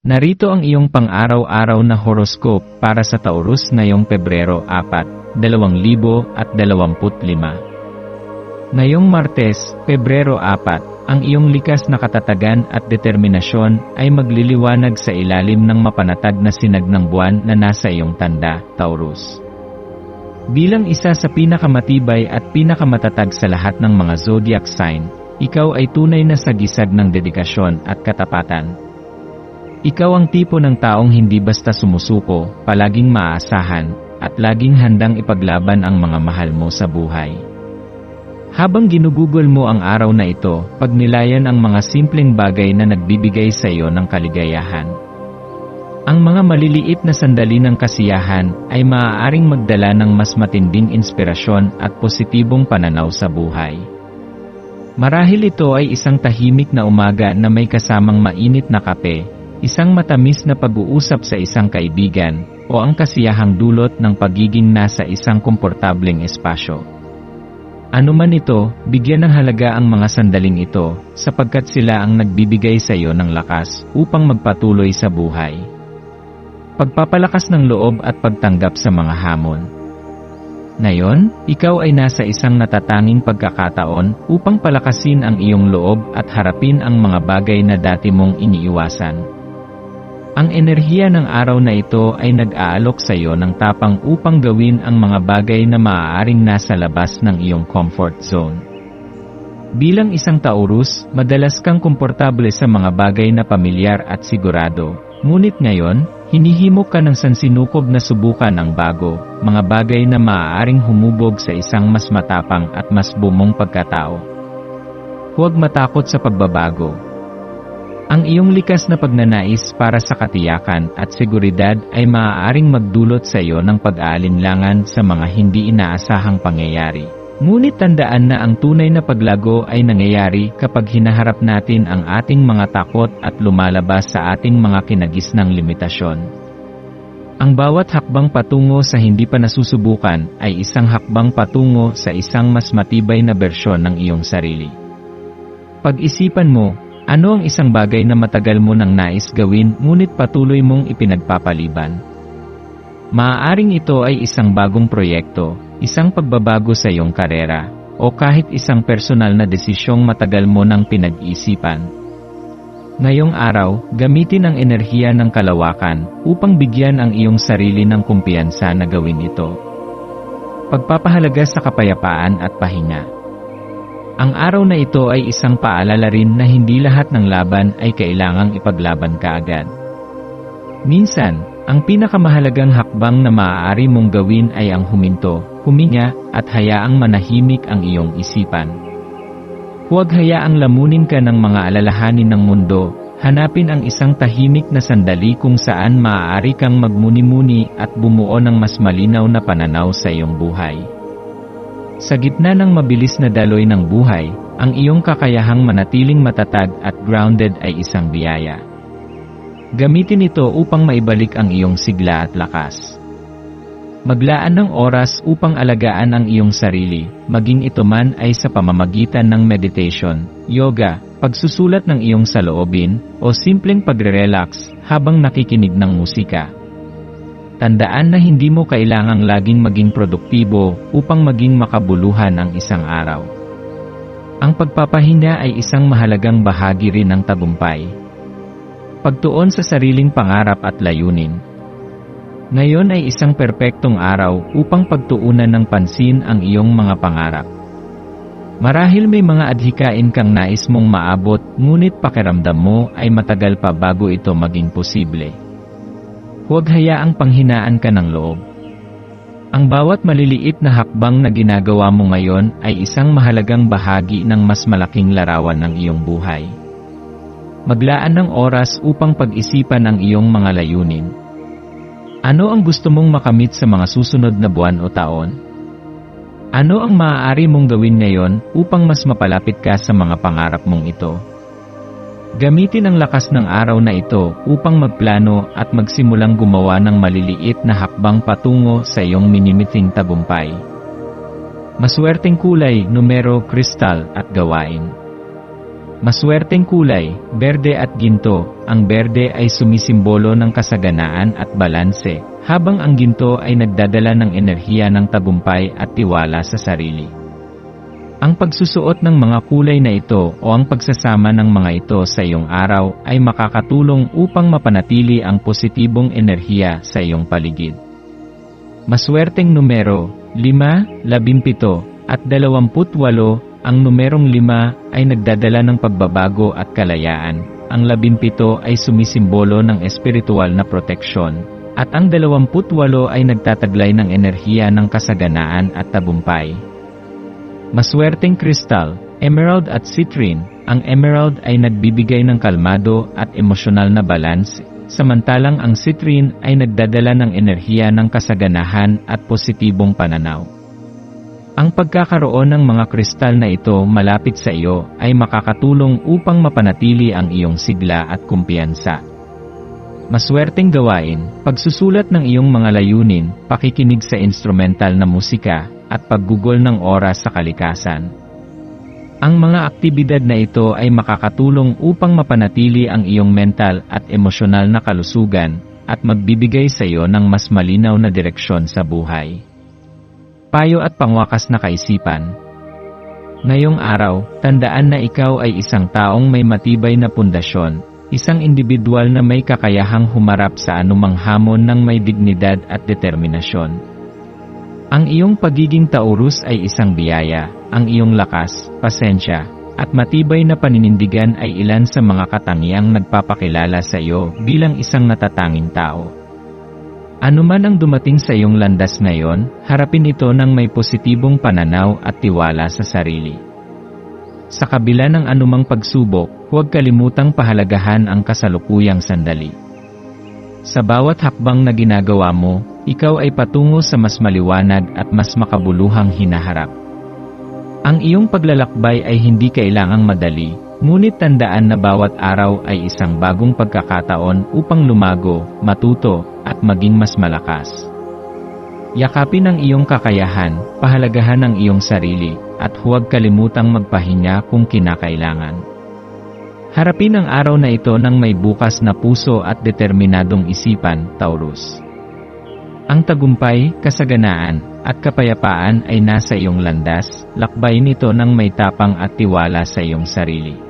Narito ang iyong pang-araw-araw na horoscope para sa Taurus ngayong Pebrero 4, 2025. Ngayong Martes, Pebrero 4, ang iyong likas na katatagan at determinasyon ay magliliwanag sa ilalim ng mapanatag na sinag ng buwan na nasa iyong tanda, Taurus. Bilang isa sa pinakamatibay at pinakamatatag sa lahat ng mga zodiac sign, ikaw ay tunay na sagisag ng dedikasyon at katapatan. Ikaw ang tipo ng taong hindi basta sumusuko, palaging maaasahan, at laging handang ipaglaban ang mga mahal mo sa buhay. Habang ginugugol mo ang araw na ito, pagnilayan ang mga simpleng bagay na nagbibigay sa iyo ng kaligayahan. Ang mga maliliit na sandali ng kasiyahan ay maaaring magdala ng mas matinding inspirasyon at positibong pananaw sa buhay. Marahil ito ay isang tahimik na umaga na may kasamang mainit na kape, isang matamis na pag-uusap sa isang kaibigan, o ang kasiyahang dulot ng pagiging nasa isang komportableng espasyo. Ano man ito, bigyan ng halaga ang mga sandaling ito, sapagkat sila ang nagbibigay sa iyo ng lakas upang magpatuloy sa buhay. Pagpapalakas ng loob at pagtanggap sa mga hamon. Ngayon, ikaw ay nasa isang natatanging pagkakataon upang palakasin ang iyong loob at harapin ang mga bagay na dati mong iniiwasan. Ang enerhiya ng araw na ito ay nag-aalok sa iyo ng tapang upang gawin ang mga bagay na maaaring nasa labas ng iyong comfort zone. Bilang isang Taurus, madalas kang komportable sa mga bagay na pamilyar at sigurado. Ngunit ngayon, hinihimok ka ng sansinukob na subukan ang bago, mga bagay na maaaring humubog sa isang mas matapang at mas bumong pagkatao. Huwag matakot sa pagbabago, ang iyong likas na pagnanais para sa katiyakan at seguridad ay maaaring magdulot sa iyo ng pag-aalinlangan sa mga hindi inaasahang pangyayari. Ngunit tandaan na ang tunay na paglago ay nangyayari kapag hinaharap natin ang ating mga takot at lumalabas sa ating mga kinagisnang limitasyon. Ang bawat hakbang patungo sa hindi pa nasusubukan ay isang hakbang patungo sa isang mas matibay na bersyon ng iyong sarili. Pag-isipan mo, ano ang isang bagay na matagal mo nang nais gawin ngunit patuloy mong ipinagpapaliban? Maaaring ito ay isang bagong proyekto, isang pagbabago sa iyong karera, o kahit isang personal na desisyong matagal mo nang pinag-isipan. Ngayong araw, gamitin ang enerhiya ng kalawakan upang bigyan ang iyong sarili ng kumpiyansa na gawin ito. Pagpapahalaga sa kapayapaan at pahinga. Ang araw na ito ay isang paalala rin na hindi lahat ng laban ay kailangang ipaglaban kaagad. Minsan, ang pinakamahalagang hakbang na maaari mong gawin ay ang huminto, huminga, at hayaang manahimik ang iyong isipan. Huwag hayaang lamunin ka ng mga alalahanin ng mundo, hanapin ang isang tahimik na sandali kung saan maaari kang magmuni-muni at bumuo ng mas malinaw na pananaw sa iyong buhay. Sa gitna ng mabilis na daloy ng buhay, ang iyong kakayahang manatiling matatag at grounded ay isang biyaya. Gamitin ito upang maibalik ang iyong sigla at lakas. Maglaan ng oras upang alagaan ang iyong sarili, maging ito man ay sa pamamagitan ng meditation, yoga, pagsusulat ng iyong saloobin, o simpleng pagre-relax habang nakikinig ng musika. Tandaan na hindi mo kailangang laging maging produktibo upang maging makabuluhan ang isang araw. Ang pagpapahinga ay isang mahalagang bahagi rin ng tagumpay. Pagtuon sa sariling pangarap at layunin. Ngayon ay isang perpektong araw upang pagtuunan ng pansin ang iyong mga pangarap. Marahil may mga adhikain kang nais mong maabot ngunit pakiramdam mo ay matagal pa bago ito maging posible. Huwag hayaang panghinaan ka ng loob. Ang bawat maliliit na hakbang na ginagawa mo ngayon ay isang mahalagang bahagi ng mas malaking larawan ng iyong buhay. Maglaan ng oras upang pag-isipan ang iyong mga layunin. Ano ang gusto mong makamit sa mga susunod na buwan o taon? Ano ang maaari mong gawin ngayon upang mas mapalapit ka sa mga pangarap mong ito? Gamitin ang lakas ng araw na ito upang magplano at magsimulang gumawa ng maliliit na hakbang patungo sa iyong minimiting tagumpay. Maswerteng kulay, numero, kristal at gawain. Maswerteng kulay, berde at ginto. Ang berde ay sumisimbolo ng kasaganaan at balanse, habang ang ginto ay nagdadala ng enerhiya ng tagumpay at tiwala sa sarili. Ang pagsusuot ng mga kulay na ito o ang pagsasama ng mga ito sa iyong araw ay makakatulong upang mapanatili ang positibong enerhiya sa iyong paligid. Maswerteng numero 5, 17 at 28 ang numerong 5 ay nagdadala ng pagbabago at kalayaan. Ang 17 ay sumisimbolo ng espiritual na proteksyon at ang 28 ay nagtataglay ng enerhiya ng kasaganaan at tagumpay. Maswerteng kristal, emerald at citrine, ang emerald ay nagbibigay ng kalmado at emosyonal na balance, samantalang ang citrine ay nagdadala ng enerhiya ng kasaganahan at positibong pananaw. Ang pagkakaroon ng mga kristal na ito malapit sa iyo ay makakatulong upang mapanatili ang iyong sigla at kumpiyansa. Maswerteng gawain, pagsusulat ng iyong mga layunin, pakikinig sa instrumental na musika, at paggugol ng oras sa kalikasan. Ang mga aktibidad na ito ay makakatulong upang mapanatili ang iyong mental at emosyonal na kalusugan at magbibigay sa iyo ng mas malinaw na direksyon sa buhay. Payo at pangwakas na kaisipan Ngayong araw, tandaan na ikaw ay isang taong may matibay na pundasyon, isang individual na may kakayahang humarap sa anumang hamon ng may dignidad at determinasyon. Ang iyong pagiging taurus ay isang biyaya, ang iyong lakas, pasensya, at matibay na paninindigan ay ilan sa mga katangiang nagpapakilala sa iyo bilang isang natatanging tao. Ano man ang dumating sa iyong landas ngayon, harapin ito ng may positibong pananaw at tiwala sa sarili. Sa kabila ng anumang pagsubok, huwag kalimutang pahalagahan ang kasalukuyang sandali. Sa bawat hakbang na ginagawa mo, ikaw ay patungo sa mas maliwanag at mas makabuluhang hinaharap. Ang iyong paglalakbay ay hindi kailangang madali, ngunit tandaan na bawat araw ay isang bagong pagkakataon upang lumago, matuto, at maging mas malakas. Yakapin ang iyong kakayahan, pahalagahan ang iyong sarili, at huwag kalimutang magpahinga kung kinakailangan. Harapin ang araw na ito ng may bukas na puso at determinadong isipan, Taurus. Ang tagumpay, kasaganaan, at kapayapaan ay nasa iyong landas, lakbay nito ng may tapang at tiwala sa iyong sarili.